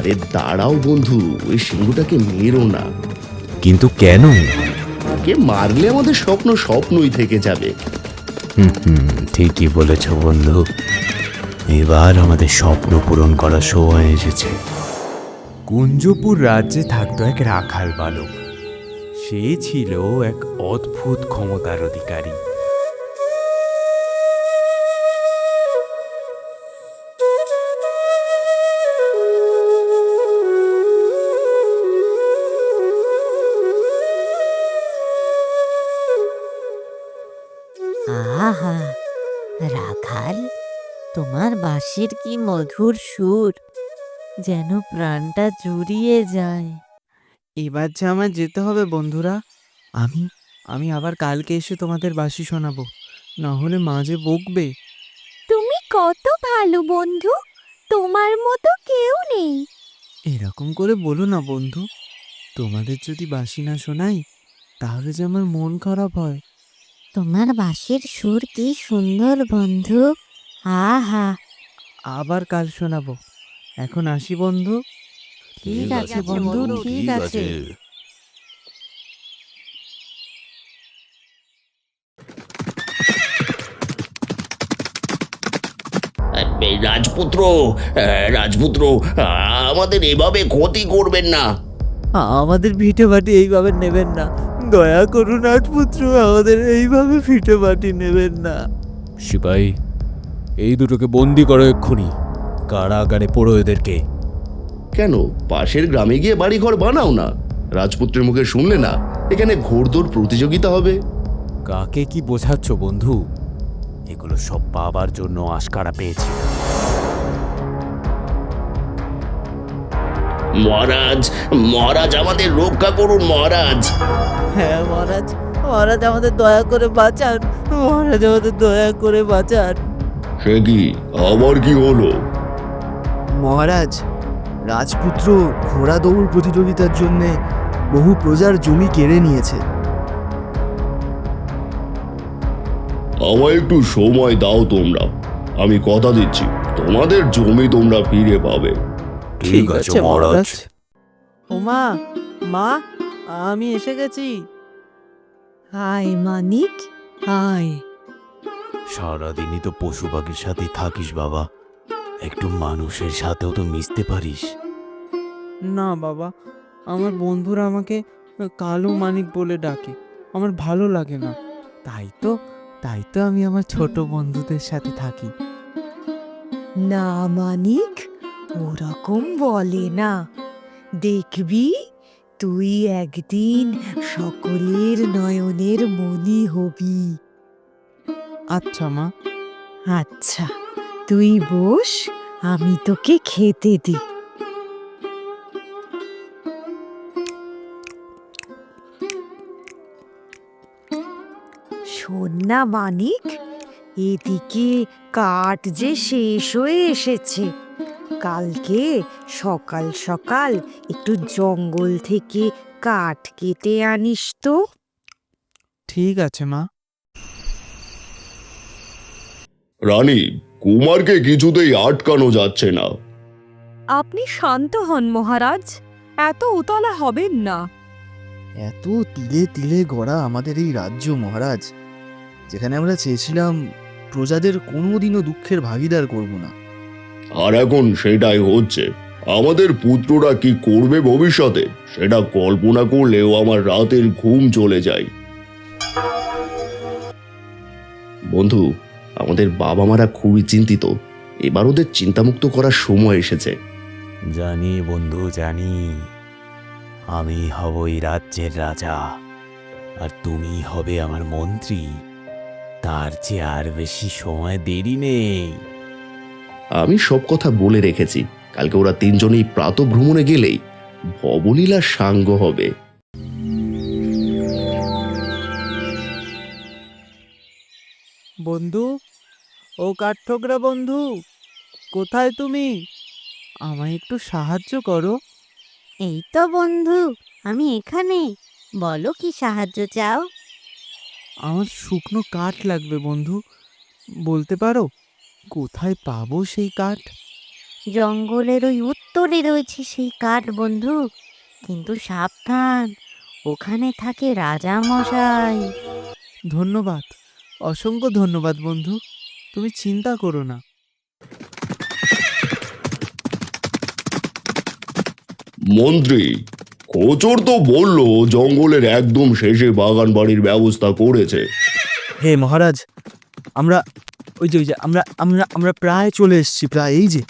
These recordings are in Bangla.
আরে দাঁড়াও বন্ধু ওই সিংহটাকে মেরো না। কিন্তু কেন? কে মারলে আমাদের স্বপ্ন স্বপ্নই থেকে যাবে। হুম হুম ঠিকই বলেছ বন্ধু। এবার আমাদের স্বপ্ন পূরণ করার সময় এসেছে। কুঞ্জপুর রাজ্যে থাকতো এক রাখাল বালক। সে ছিল এক অদ্ভুত ক্ষমতার অধিকারী। রাখাল তোমার বাঁশির কি মধুর সুর? যেন প্রাণটা জুড়িয়ে যায়। এবার যে আমার যেতে হবে বন্ধুরা আমি আমি আবার কালকে এসে তোমাদের বাঁশি শোনাবো। না হলে মাঝে বকবে। তুমি কত ভালো বন্ধু তোমার মতো কেউ নেই। এরকম করে বলো না বন্ধু তোমাদের যদি বাঁশি না শোনাই তাহলে যে আমার মন খারাপ হয়। তোমার বাঁশির সুর কি সুন্দর বন্ধু? আহা। আবার কাল শোনাবো। এখন আসি বন্ধু? ঠিক আছে বন্ধু ঠিক আছে। এই রাজপুত্র আহ, রাজপুত্র আহ, আমাদের এভাবে ক্ষতি করবেন না। আমাদের ভিটে বাটি এইভাবে নেবেন না। দয়া করুন রাজপুত্র আমাদের এইভাবে ফিটে বাটি নেবেন না। সিপাহী এই দুটোকে বন্দি করো এক্ষুনি কারাগারে পড়ো এদেরকে। কেন? পাশের গ্রামে গিয়ে বাড়িঘর বানাও না। রাজপুত্রের মুখে শুনলে না এখানে ঘোড়দৌড় প্রতিযোগিতা হবে। কাকে কি বোঝাচ্ছ বন্ধু? এগুলো সব পাবার জন্য আশকারা পেয়েছি মহারাজ মহারাজ আমাদের রক্ষা করুন মহারাজ। হ্যাঁ মহারাজ মহারাজ আমাদের দয়া করে বাঁচান মহারাজ আমাদের দয়া করে বাঁচান। সে কি? আবার কি হলো? মহারাজ রাজপুত্র ঘোড়া দৌড় প্রতিযোগিতার জন্য বহু প্রজার জমি কেড়ে নিয়েছে। আমায় একটু সময় দাও তোমরা। আমি কথা দিচ্ছি তোমাদের জমি তোমরা ফিরে পাবে। ঠিক আছে মহারাজ। ওমা মা আমি এসে গেছি। হায় মানিক হায়। সারাদিনই তো পশু পাখির সাথে থাকিস বাবা। একটু মানুষের সাথেও তো মিশতে পারিস। না বাবা আমার বন্ধুরা আমাকে কালো মানিক বলে ডাকে। আমার ভালো লাগে না। তাই তো তাই তো আমি আমার ছোট বন্ধুদের সাথে থাকি। না মানিক? ওরকম বলে না। দেখবি তুই একদিন সকলের নয়নের মনি হবি। আচ্ছা মা। আচ্ছা তুই বস আমি তোকে খেতে দি। শোন না মানিক এদিকে কাঠ যে শেষ হয়ে এসেছে। কালকে সকাল সকাল একটু জঙ্গল থেকে কাঠ কেটে আনিস তো। ঠিক আছে মা। রানী কুমারকে কিছুতেই আটকানো যাচ্ছে না। আপনি শান্ত হন মহারাজ। এত উতলা হবেন না। এত তিলে তিলে গড়া আমাদের এই রাজ্য মহারাজ। যেখানে আমরা চেয়েছিলাম প্রজাদের কোনোদিনও দুঃখের ভাগিদার করব না। আর এখন সেটাই হচ্ছে। আমাদের পুত্ররা কি করবে ভবিষ্যতে, সেটা কল্পনা করলেও আমার রাতের ঘুম চলে যায়। বন্ধু, আমাদের বাবা মারা খুবই চিন্তিত। এবার ওদের চিন্তামুক্ত করার সময় এসেছে। জানি বন্ধু, জানি। আমি হব এই রাজ্যের রাজা, আর তুমি হবে আমার মন্ত্রী। তার চেয়ে আর বেশি সময় দেরি নেই। আমি সব কথা বলে রেখেছি। কালকে ওরা তিনজনেই প্রাত ভ্রমণে গেলেই ভবনীলা সাঙ্গ হবে। বন্ধু ও কাঠঠোকরা বন্ধু কোথায় তুমি? আমায় একটু সাহায্য করো। এই তো বন্ধু আমি এখানে। বলো কি সাহায্য চাও? আমার শুকনো কাঠ লাগবে বন্ধু বলতে পারো? কোথায় পাবো সেই কাঠ? জঙ্গলের ওই উত্তরে রয়েছে সেই কাঠ বন্ধু। কিন্তু সাবধান ওখানে থাকে রাজা মশাই। ধন্যবাদ অসংখ্য ধন্যবাদ বন্ধু। তুমি চিন্তা করো না। মন্ত্রী কোচর তো বলল জঙ্গলের একদম শেষে বাগান বাড়ির ব্যবস্থা করেছে। হে মহারাজ আমরা ওই যে ওই যে আমরা আমরা আমরা প্রায় চলে এসেছি প্রায় এই যে।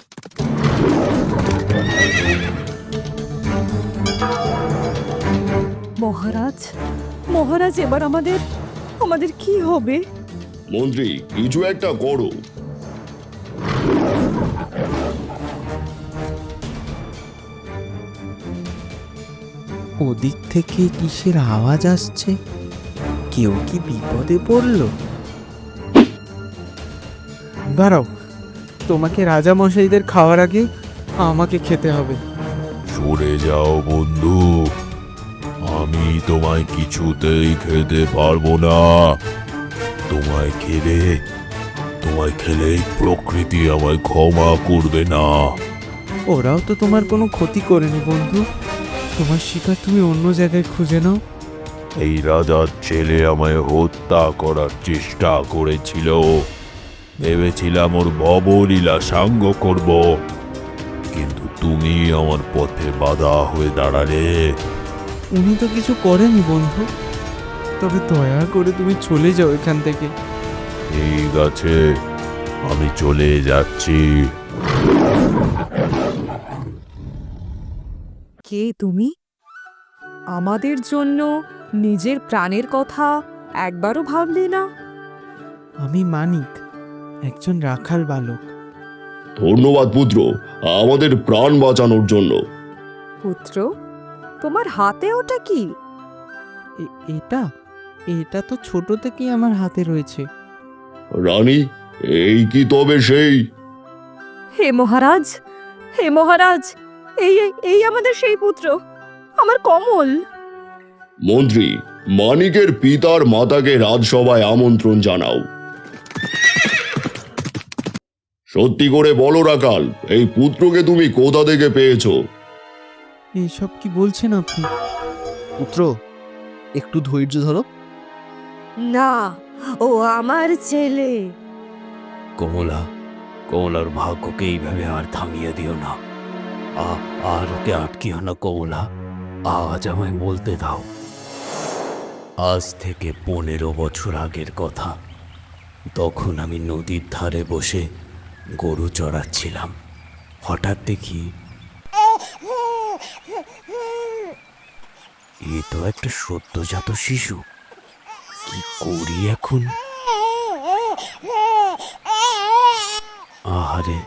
মহারাজ মহারাজ এবার আমাদের আমাদের কি হবে? মন্ত্রী কিছু একটা করো। ওদিক থেকে কিসের আওয়াজ আসছে? কেউ কি বিপদে পড়ল? দাঁড়াও তোমাকে রাজা মশাইদের খাওয়ার আগে আমাকে খেতে হবে। সরে যাও বন্ধু আমি তোমায় কিছুতেই খেতে পারব না। তোমায় খেলে তোমায় খেলেই প্রকৃতি আমায় ক্ষমা করবে না। ওরাও তো তোমার কোনো ক্ষতি করেনি বন্ধু। তোমার শিকার তুমি অন্য জায়গায় খুঁজে নাও। এই রাজার ছেলে আমায় হত্যা করার চেষ্টা করেছিল। ভেবেছিলাম ওর ভবলীলা সাঙ্গ করব। কিন্তু তুমি আমার পথে বাধা হয়ে দাঁড়ালে। উনি তো কিছু করেনি বন্ধু। তবে দয়া করে তুমি চলে যাও এখান থেকে। ঠিক আছে আমি চলে যাচ্ছি। কে তুমি? আমাদের জন্য নিজের প্রাণের কথা একবারও ভাবলে না। আমি মানিক। একজন রাখাল বালক। ধন্যবাদ পুত্র। আমাদের প্রাণ বাঁচানোর জন্য। পুত্র তোমার হাতে ওটা কি? এ- এটা? এটা তো ছোট থেকেই আমার হাতে রয়েছে। রানী এই কি তবে সেই? হে মহারাজ হে মহারাজ এই এই- এই আমাদের সেই পুত্র আমার কমল। মন্ত্রী মানিকের পিতার মাতাকে রাজসভায় আমন্ত্রণ জানাও। সত্যি করে বলো রাকাল এই পুত্রকে তুমি কোথা থেকে পেয়েছ? এইসব কি বলছেন আপনি? পুত্র একটু ধৈর্য ধরো। না ও আমার ছেলে। কমলা কমলার ভাগ্যকে এইভাবে আর থামিয়ে দিও না। আ আর ওকে আটকিও না কমলা। আজ আমায় বলতে দাও। আজ থেকে পনেরো বছর আগের কথা। তখন আমি নদীর ধারে বসে গরু চড়াচ্ছিলাম। হঠাৎ দেখি এ তো একটা সদ্যজাত শিশু। কি করি এখন? আহারে,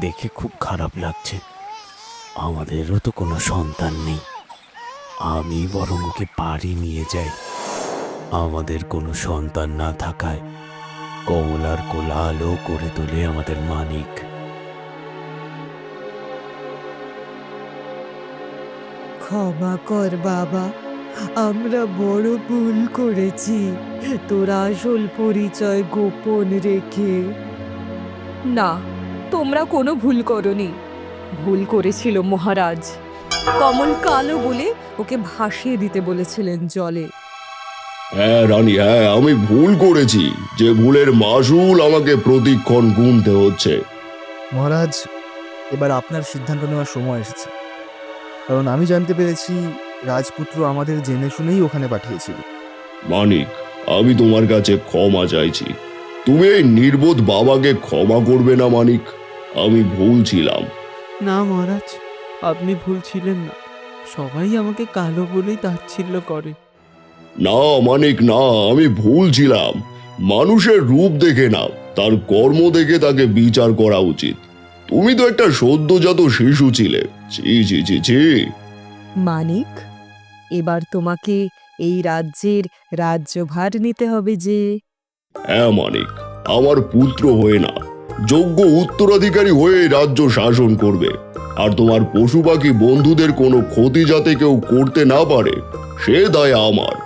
দেখে খুব খারাপ লাগছে। আমাদেরও তো কোনো সন্তান নেই। আমি বরং ওকে বাড়ি নিয়ে যাই। আমাদের কোনো সন্তান না থাকায় কমলার কোলাহলও করে তোলে আমাদের মানিক। ক্ষমা কর বাবা আমরা বড় ভুল করেছি। তোর আসল পরিচয় গোপন রেখে। না তোমরা কোনো ভুল করনি। ভুল করেছিল মহারাজ। কমল কালো বলে ওকে ভাসিয়ে দিতে বলেছিলেন জলে। হ্যাঁ রানী হ্যাঁ আমি ভুল করেছি। যে ভুলের মাসুল আমাকে প্রতিক্ষণ গুনতে হচ্ছে। মহারাজ এবার আপনার সিদ্ধান্ত নেওয়ার সময় এসেছে। কারণ আমি জানতে পেরেছি রাজপুত্র আমাদের জেনে শুনেই ওখানে পাঠিয়েছিল। মানিক আমি তোমার কাছে ক্ষমা চাইছি। তুমি এই নির্বোধ বাবাকে ক্ষমা করবে না মানিক। আমি ভুল ছিলাম। না মহারাজ আপনি ভুল ছিলেন না। সবাই আমাকে কালো বলেই তাচ্ছিল্য করে। না মানিক না আমি ভুল ছিলাম। মানুষের রূপ দেখে না তার কর্ম দেখে তাকে বিচার করা উচিত। তুমি তো একটা সদ্যজাত শিশু ছিলে। ছি ছি ছি ছি। মানিক এবার তোমাকে এই রাজ্যের রাজ্যভার নিতে হবে যে। হ্যাঁ মানিক আমার পুত্র হয়ে না যোগ্য উত্তরাধিকারী হয়ে রাজ্য শাসন করবে। আর তোমার পশু পাখি বন্ধুদের কোনো ক্ষতি যাতে কেউ করতে না পারে সে দায় আমার।